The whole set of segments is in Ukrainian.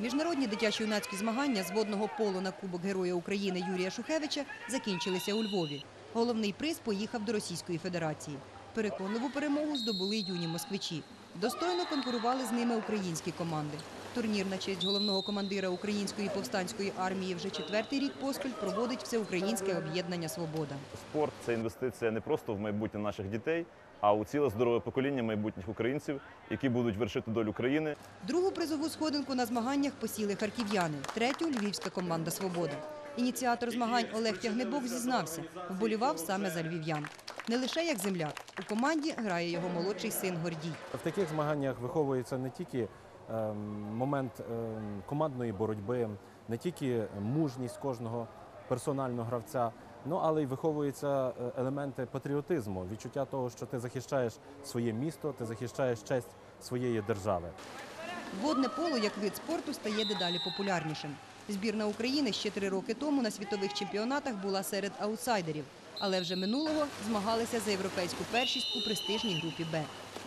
Міжнародні дитячо-юнацькі змагання з водного полу на Кубок Героя України Юрія Шухевича закінчилися у Львові. Головний приз поїхав до Російської Федерації. Переконливу перемогу здобули юні москвичі. Достойно конкурували з ними українські команди. Турнір на честь головного командира Української повстанської армії вже четвертий рік поспіль проводить Всеукраїнське об'єднання Свобода. Спорт це інвестиція не просто в майбутнє наших дітей, а у ціле здорове покоління майбутніх українців, які будуть вершити долю країни. Другу призову сходинку на змаганнях посіли харків'яни, третю львівська команда Свобода. Ініціатор змагань Олег Тягнебок зізнався, вболівав саме за львів'ян. Не лише як земляк. У команді грає його молодший син Гордій. В таких змаганнях виховується не тільки момент ем, командної боротьби, не тільки мужність кожного персонального гравця, ну але й виховуються е, елементи патріотизму, відчуття того, що ти захищаєш своє місто, ти захищаєш честь своєї держави. Водне поло як вид спорту стає дедалі популярнішим. Збірна України ще три роки тому на світових чемпіонатах була серед аутсайдерів, але вже минулого змагалися за європейську першість у престижній групі Б.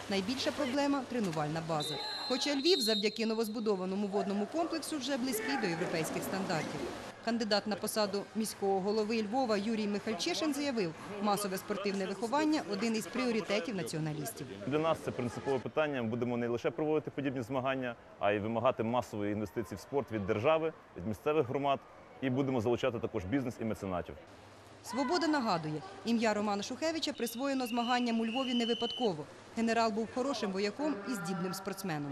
Найбільша проблема тренувальна база. Хоча Львів завдяки новозбудованому водному комплексу вже близький до європейських стандартів. Кандидат на посаду міського голови Львова Юрій Михальчишин заявив, масове спортивне виховання один із пріоритетів націоналістів. Для нас це принципове питання. Будемо не лише проводити подібні змагання, а й вимагати масової інвестиції в спорт від держави, від місцевих громад, і будемо залучати також бізнес і меценатів. Свобода нагадує, ім'я Романа Шухевича присвоєно змаганням у Львові не випадково. Генерал був хорошим вояком і здібним спортсменом.